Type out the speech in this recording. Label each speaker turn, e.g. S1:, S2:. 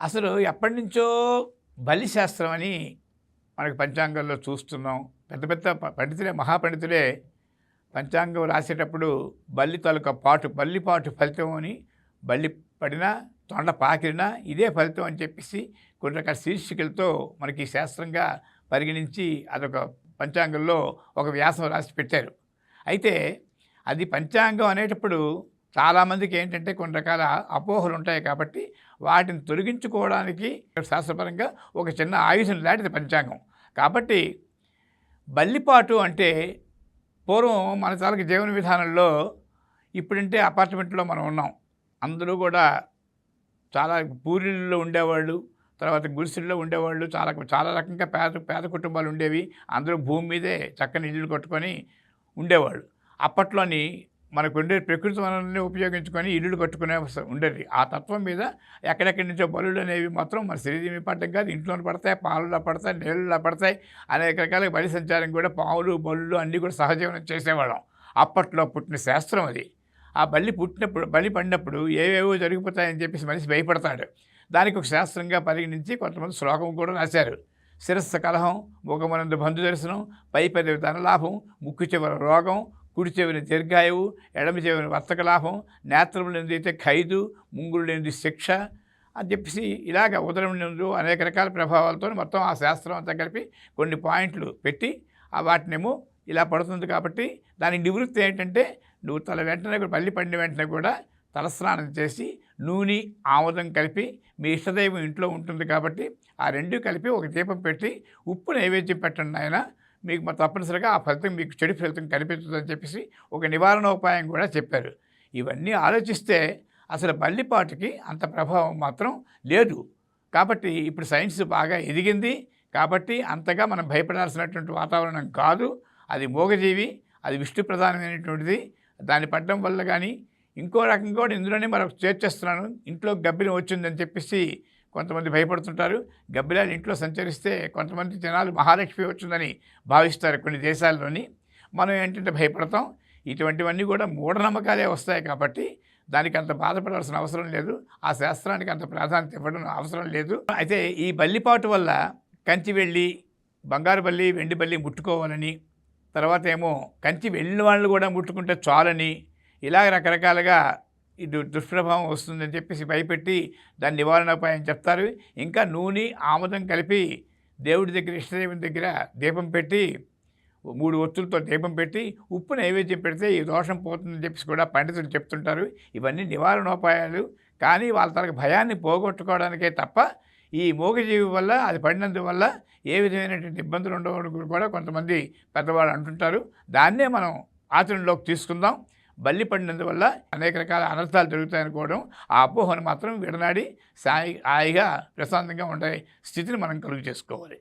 S1: అసలు ఎప్పటి నుంచో బలిశాస్త్రం అని మనకి పంచాంగంలో చూస్తున్నాం. పెద్ద పెద్ద పండితులే మహాపండితులే పంచాంగం రాసేటప్పుడు బల్లి తాలూకా పాటు బల్లి పాటు ఫలితం అని బల్లి పడినా తొండ పాకిరినా ఇదే ఫలితం అని చెప్పేసి కొన్ని రకాల శీర్షికలతో మనకి శాస్త్రంగా పరిగణించి అదొక పంచాంగంలో ఒక వ్యాసం రాసి పెట్టారు. అయితే అది పంచాంగం అనేటప్పుడు చాలామందికి ఏంటంటే కొన్ని రకాల అపోహలు ఉంటాయి కాబట్టి వాటిని తొలగించుకోవడానికి శాస్త్రపరంగా ఒక చిన్న ఆయుధం లాంటిది పంచాంగం. కాబట్టి బల్లిపాటు అంటే పూర్వం మన తాలూకు జీవన విధానంలో ఇప్పుడంటే అపార్ట్మెంట్లో మనం ఉన్నాం. అందరూ కూడా చాలా పూరిళ్ళలో ఉండేవాళ్ళు తర్వాత గుడిసెల్లో ఉండేవాళ్ళు చాలా చాలా రకంగా పేద పేద కుటుంబాలు ఉండేవి. అందరూ భూమి మీదే చక్కని ఇల్లు కట్టుకొని ఉండేవాళ్ళు. అప్పట్లోని మనకు ఉండే ప్రకృతి వనరుల్ని ఉపయోగించుకొని ఇల్లు కట్టుకునే ఉండేది. ఆ తత్వం మీద ఎక్కడెక్కడి నుంచో బలులు అనేవి మాత్రం మన శరీరం పడటం కాదు. ఇంట్లోనే పడతాయి పాలలో పడతాయి నీళ్ళలో పడతాయి అనేక రకాల బలి సంచారం కూడా పావులు బలులు అన్నీ కూడా సహజీవనం చేసేవాళ్ళం. అప్పట్లో పుట్టిన శాస్త్రం అది. ఆ బలి పుట్టినప్పుడు బలి పడినప్పుడు ఏవేవో జరిగిపోతాయని చెప్పేసి మనిషి భయపడతాడు. దానికి ఒక శాస్త్రంగా పరిగణించి కొంతమంది శ్లోకం కూడా రాశారు. శిరస్సు కలహం ముఖమునందు బంధు దర్శనం పై పెదవి ధనలాభం ముక్కు చివర రోగం కుడి చెవిన దీర్ఘాయువు ఎడమ చెవిన వర్తక లాభం నేత్రములు అయితే ఖైదు ముంగులు లేనిది శిక్ష అని చెప్పేసి ఇలాగ ఉదరం నుండి అనేక రకాల ప్రభావాలతో మొత్తం ఆ శాస్త్రం అంతా కలిపి కొన్ని పాయింట్లు పెట్టి ఆ వాటినేమో ఇలా పడుతుంది కాబట్టి దాని నివృత్తి ఏంటంటే నువ్వు తల వెంటనే కూడా పల్లి పండిన వెంటనే కూడా తలస్నానం చేసి నూనె ఆముదం కలిపి మీ ఇష్టదైవం ఇంట్లో ఉంటుంది కాబట్టి ఆ రెండు కలిపి ఒక దీపం పెట్టి ఉప్పు నైవేద్యం పెట్టండి ఆయన మీకు తప్పనిసరిగా ఆ ఫలితం మీకు చెడు ఫలితం కనిపించదని చెప్పేసి ఒక నివారణ ఉపాయం కూడా చెప్పారు. ఇవన్నీ ఆలోచిస్తే అసలు బల్లిపాటుకి అంత ప్రభావం మాత్రం లేదు. కాబట్టి ఇప్పుడు సైన్స్ బాగా ఎదిగింది. కాబట్టి అంతగా మనం భయపడాల్సినటువంటి వాతావరణం కాదు. అది మూగజీవి అది విష్ణు ప్రధానమైనటువంటిది. దాన్ని పడడం వల్ల కానీ ఇంకో రకం కూడా ఇందులోనే మరొక చేర్చేస్తున్నాను. ఇంట్లో గబ్బిలం వచ్చిందని చెప్పేసి కొంతమంది భయపడుతుంటారు. గబ్బిలాలు ఇంట్లో సంచరిస్తే కొంతమంది జనాలు మహాలక్ష్మి వచ్చిందని భావిస్తారు కొన్ని దేశాల్లోని. మనం ఏంటంటే భయపడతాం. ఇటువంటివన్నీ కూడా మూఢనమ్మకాలే వస్తాయి కాబట్టి దానికి అంత బాధపడాల్సిన అవసరం లేదు. ఆ శాస్త్రానికి అంత ప్రాధాన్యత ఇవ్వడం అవసరం లేదు. అయితే ఈ బల్లిపాటు వల్ల కంచి వెళ్ళి బంగారు బల్లి వెండి బల్లి ముట్టుకోవాలని తర్వాత ఏమో కంచి వెళ్ళిన వాళ్ళు కూడా ముట్టుకుంటే చాలని ఇలా రకరకాలుగా ఇటు దుష్ప్రభావం వస్తుందని చెప్పేసి భయపెట్టి దాని నివారణోపాయం చెప్తారు. ఇంకా నూనె ఆముదం కలిపి దేవుడి దగ్గర ఇష్టదేవుని దగ్గర దీపం పెట్టి మూడు ఒత్తులతో దీపం పెట్టి ఉప్పు నైవేద్యం పెడితే ఈ దోషం పోతుందని చెప్పేసి కూడా పండితులు చెప్తుంటారు. ఇవన్నీ నివారణోపాయాలు. కానీ వాళ్ళ తనకు భయాన్ని పోగొట్టుకోవడానికే తప్ప ఈ మూగజీవి వల్ల అది పడినందువల్ల ఏ విధమైనటువంటి ఇబ్బందులు ఉండవని కూడా కొంతమంది పెద్దవాళ్ళు అంటుంటారు. దాన్నే మనం ఆచరణలోకి తీసుకుందాం. బల్లి పడినందువల్ల అనేక రకాల అనర్థాలు జరుగుతాయనుకోవడం ఆ అపోహను మాత్రం విడనాడి సాయి హాయిగా ప్రశాంతంగా ఉండే స్థితిని మనం కలుగు చేసుకోవాలి.